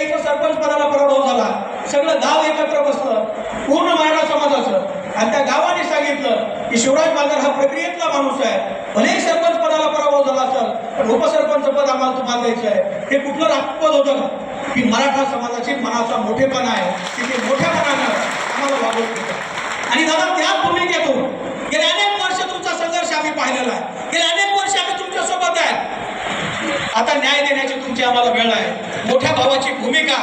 इथं सरपंच पदाला पराभव झाला. सगळं गाव एकत्र बसलं. पूर्ण मराठा समाजाचं. आणि त्या गावाने सांगितलं की शिवराज बाजार हा प्रक्रियेतला माणूस आहे. भलेही सरपंच पदाला पराभव झाला असेल पण उपसरपंच पद आम्हाला तुम्हाला द्यायचं आहे. हे कुठलं राजपद होतं का? की मराठा समाजाची मनाचा मोठेपणा आहे. की ते मोठ्या मनानं आम्हाला वागवत होतं आणि दादा त्याच भूमिकेतून गेले अनेक वर्ष तुमचा संघर्ष आम्ही पाहिलेला आहे. गेले अनेक वर्ष आम्ही तुमच्यासोबत आहे. आता न्याय देण्याची तुमची आम्हाला वेळ आहे. मोठ्या भावाची भूमिका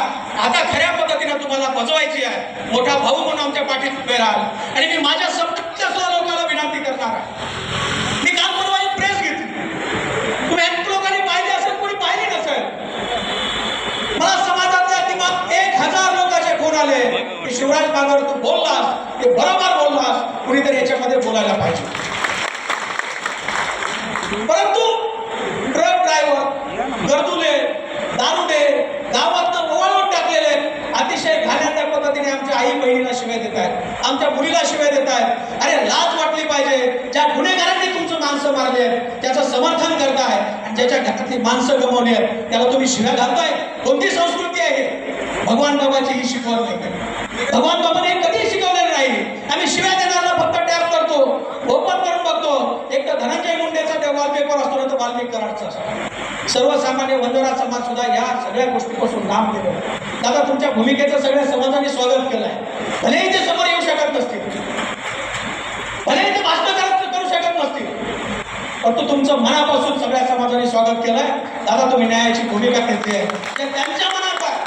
आता खऱ्या पद्धतीने तुम्हाला बजवायची आहे. मोठा भाऊ म्हणून आमच्या पाठीत उभे राहाल. आणि मी माझ्या समजा लोकांना विनंती करणार आहे. मी काल परवा एक प्रेस घेतली. तुम्ही अनेक लोकांनी पाहिली असेल कोणी पाहिली नसेल? मला समाजातल्या किमान एक हजार लोकांचे फोन आले. की शिवराज बागावर तू बोललास. ते बरोबर बोललास. कुणीतरी याच्यामध्ये बोलायला पाहिजे. परंतु ट्रक ड्रायव्हर गर्दुले तुमच्या मुलीला शिवाय देत आहेत. अरे लाज वाटली पाहिजे. ज्या गुन्हेगारांनी तुमचं माणसं मारले त्याचं समर्थन करताय आणि ज्याच्या घरातली माणसं गमावली आहेत त्याला तुम्ही शिव्या घालताय? कोणती संस्कृती आहे भगवान बाबाची ही शिकवण नाही भगवान बाबाने कधी शिकवलेलं नाही. आम्ही शिव्या देणारा फक्त टॅप करतो ओपन करून बघतो. एक तर धनंजय वाल्मिक कराडचा सर्वसामान्य वंजारा समाज सुद्धा या सगळ्या गोष्टीपासून लांब केलं दादा तुमच्या भूमिकेचं सगळ्या समाजाने स्वागत केलंय. भलेही ते समोर येऊ शकत नसतील. भलेही ते भाषण करू शकत नसतील. परंतु तुमचं मनापासून सगळ्या समाजाने स्वागत केलंय. दादा तुम्ही न्यायाची भूमिका घेतली आहे. जे त्यांच्या मनात आहे.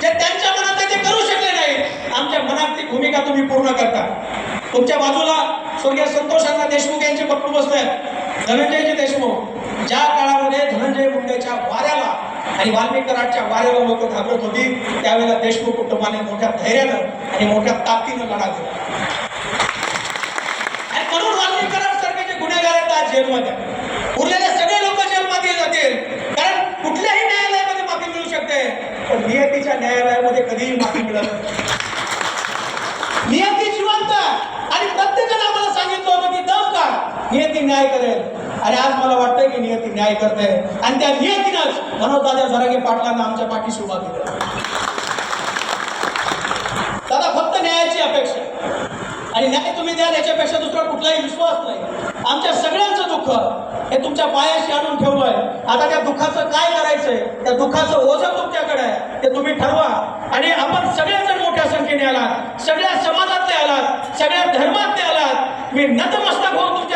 जे त्यांच्या मनात आहे ते करू शकले नाही. आमच्या मनातली भूमिका तुम्ही पूर्ण करता. तुमच्या बाजूला स्वर्गीय संतोषांना देशमुख यांचे पप्पू बसले आहेत धनंजयजी देशमुख ज्या काळामध्ये धनंजय मुंडेच्या वाऱ्याला आणि वाल्मीकरांच्या वाऱ्याला लोक घाबरत होती त्यावेळेला देशमुख कुटुंबाने मोठ्या धैर्यानं आणि मोठ्या ताकदीनं लढा दिला. आणि म्हणून वाल्मिक सारखे जे गुन्हेगार आहेत आज जेलमध्ये उरलेले सगळे लोक जेलमध्ये जातील. कारण कुठल्याही न्यायालयामध्ये माफी मिळू शकते पण नियतीच्या न्यायालयामध्ये कधीही माफी मिळत नाही नियती जिवंत आहे. आणि प्रत्येकाने आम्हाला सांगितलं होतं की दम का नियती न्याय करेल. आणि आज मला वाटतंय की नियती न्याय करते. आणि त्या नियतीनंच मनोजदादा झरागे पाटलांना आमच्या पाठीशी उभा केलं दादा फक्त न्यायाची अपेक्षा. आणि न्याय तुम्ही द्याल याच्यापेक्षा दुसरा कुठलाही विश्वास नाही. आमच्या सगळ्यांचं दुःख हे तुमच्या पायाशी आणून ठेवलंय. आता त्या दुःखाचं काय करायचंय? त्या दुःखाचं ओझं तुमच्याकडे आहे. ते तुम्ही ठरवा. आणि आपण सगळेजण मोठ्या संख्येने आलात. सगळ्या समाजातले आलात. सगळ्या धर्मातले आलात. मी नतमस्तक होऊन तुमच्या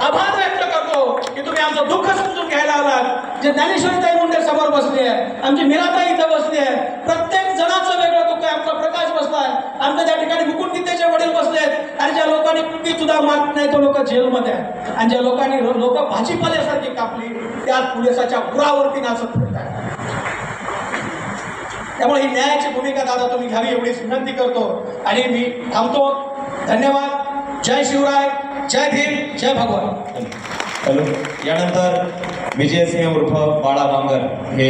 आभार व्यक्त करतो की तुम्ही आमचं दुःख समजून घ्यायला आलात. जे ज्ञानेश्वरीताई मुंडे समोर बसले आहे आमची मीराताई इथं बसली आहे प्रत्येक जणाचं वेगळं दुःख आहे. आमचा प्रकाश बसलाय. आमच्या त्या ठिकाणी मुकुट गीतेचे वडील बसले आहेत आणि ज्या लोकांनी कुठली सुद्धा मारत नाही तो लोक जेलमध्ये आहे आणि ज्या लोकांनी लोक भाजीपाल्यासारखी कापली त्या पोलिसाच्या उरावरती नाचत फिरत त्यामुळे ही न्यायाची भूमिका दादा तुम्ही घ्यावी एवढीच विनंती करतो. आणि मी थांबतो. धन्यवाद. जय शिवराय. जय भीम जय भगवान. हॅलो. यानंतर विजयसिंह उर्फ बाळा बांगर हे